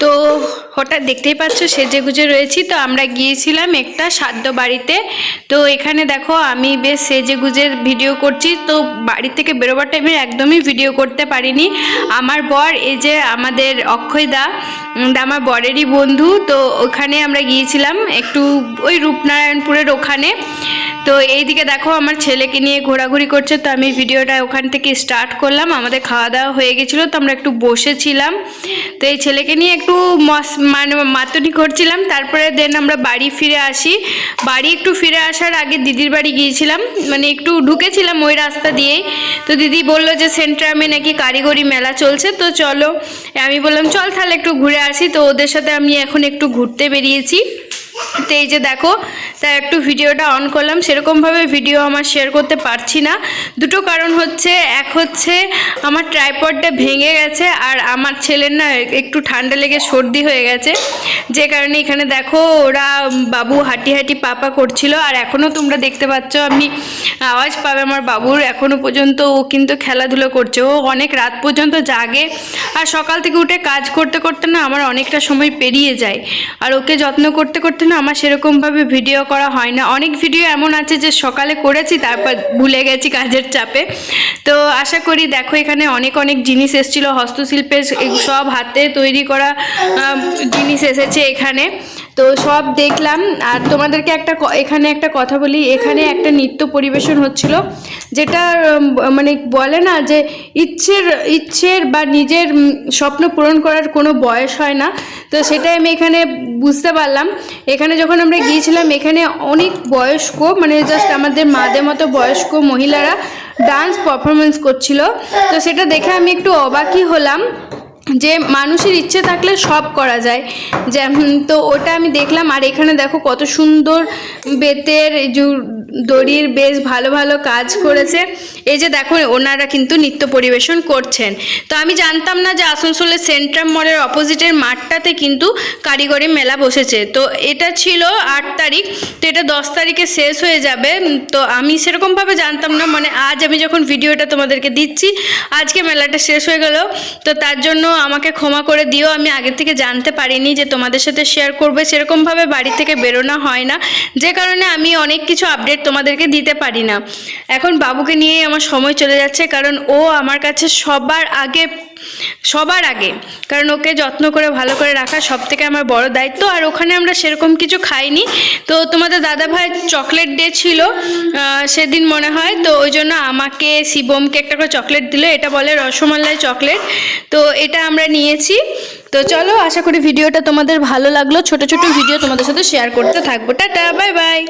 তো হঠাৎ দেখতেই পাচ্ছ সেজে গুজে রয়েছি। তো আমরা গিয়েছিলাম একটা সাদ্য বাড়িতে। তো এখানে দেখো আমি বেশ সেজে গুজে ভিডিও করছি। তো বাড়ি থেকে বেরোবার টাইমে একদমই ভিডিও করতে পারিনি। আমার বর এই যে আমাদের অক্ষয় দা উম, আমার বরেরই বন্ধু। তো ওখানে আমরা গিয়েছিলাম একটু ওই রূপনারায়ণপুরের ওখানে। তো এইদিকে দেখো, আমার ছেলেকে নিয়ে ঘোরাঘুরি করছে, তো আমি ভিডিওটা ওখান থেকে স্টার্ট করলাম, আমাদের খাওয়া দাওয়া হয়ে গেছিল, তো আমরা একটু বসেছিলাম। তো এই ছেলেকে নিয়ে একটু মানে মাতনি করছিলাম, তারপরে দেন আমরা বাড়ি ফিরে আসি। বাড়ি একটু ফিরে আসার আগে দিদির বাড়ি গিয়েছিলাম মানে একটু ঢুকেছিলাম ওই রাস্তা দিয়েই। তো দিদি বলল যে সেন্ট্রামে নাকি কারিগরি মেলা চলছে, তো চলো। আমি বললাম, চল তাহলে একটু ঘুরে আসি। তো ওদের সাথে আমি এখন একটু ঘুরতে বেরিয়েছি। তো এই যে দেখো তা একটু ভিডিওটা অন করলাম। সেরকমভাবে ভিডিও আমার শেয়ার করতে পারছি না। দুটো কারণ হচ্ছে, এক হচ্ছে আমার ট্রাইপডটা ভেঙে গেছে আর আমার ছেলের না একটু ঠান্ডা লেগে সর্দি হয়ে গেছে। যে কারণে এখানে দেখো, ওরা বাবু হাঁটি হাঁটি পাপা করছিল আর এখনও তোমরা দেখতে পাচ্ছ, আমি আওয়াজ পাবে আমার বাবুর। এখনও পর্যন্ত ও কিন্তু খেলাধুলো করছে। ও অনেক রাত পর্যন্ত জাগে আর সকাল থেকে উঠে কাজ করতে করতে না আমার অনেকটা সময় পেরিয়ে যায়। আর ওকে যত্ন করতে করতে না আমার সেরকমভাবে ভিডিও করা হয় না। অনেক ভিডিও এমন আছে যে সকালে করেছি, তারপর ভুলে গেছি কাজের চাপে। তো আশা করি দেখো, এখানে অনেক অনেক জিনিস এসেছিল। হস্তশিল্পের সব হাতে তৈরি করা জিনিস এসেছে এখানে। তো সব দেখলাম, আর তোমাদেরকে একটা এখানে একটা কথা বলি। এখানে একটা নৃত্য পরিবেশন হচ্ছিল, যেটা মানে বলে না যে ইচ্ছের ইচ্ছের বা নিজের স্বপ্ন পূরণ করার কোনো বয়স হয় না। তো সেটাই আমি এখানে বুঝতে পারলাম। এখানে যখন আমরা গিয়েছিলাম, এখানে অনেক বয়স্ক মানে জাস্ট আমাদের মাদের মতো বয়স্ক মহিলারা ডান্স পারফরমেন্স করছিল। তো সেটা দেখে আমি একটু অবাকই হলাম। যে মানুষের ইচ্ছে থাকলে সব করা যায়। যেমন তো ওটা আমি দেখলাম। আর এখানে দেখো কত সুন্দর বেতের দড়ির বেশ ভালো ভালো কাজ করেছে। এই যে দেখো, ওনারা কিন্তু নৃত্য পরিবেশন করছেন। তো আমি জানতাম না যে আসানসোলের সেন্ট্রাম মলের অপোজিটের মাঠটাতে কিন্তু কারিগরি মেলা বসেছে। তো এটা ছিল আট তারিখ। এটা দশ তারিখে শেষ হয়ে যাবে তো আমি সেরকমভাবে জানতাম না। মানে আজ আমি যখন ভিডিওটা তোমাদেরকে দিচ্ছি, আজকে মেলাটা শেষ হয়ে গেল। তো তার জন্য আমাকে ক্ষমা করে দিও। আমি আগে থেকে জানতে পারিনি যে তোমাদের সাথে শেয়ার করবে। সেরকমভাবে বাড়ি থেকে বেরোনো হয় না। যে কারণে আমি অনেক কিছু আপডেট তোমাদেরকে দিতে পারি না। এখন বাবুকে নিয়েই আমার সময় চলে যাচ্ছে, কারণ ও আমার কাছে সবার আগে সবার আগে। কারণ ওকে যত্ন করে, ভালো করে রাখা সব থেকে আমার বড় দায়িত্ব। আর ওখানে আমরা সেরকম কিছু খাইনি। তো তোমাদের দাদা ভাই চকলেট ডে ছিল সেদিন মনে হয়। তো ওই জন্য আমাকে, শিবমকে একটা করে চকলেট দিল। এটা বলে রসমালাই চকলেট তো এটা আমরা নিয়েছি। তো চলো, আশা করি ভিডিওটা তোমাদের ভালো লাগল। ছোট ছোট ভিডিও তোমাদের সাথে শেয়ার করতে থাকব। Tata bye bye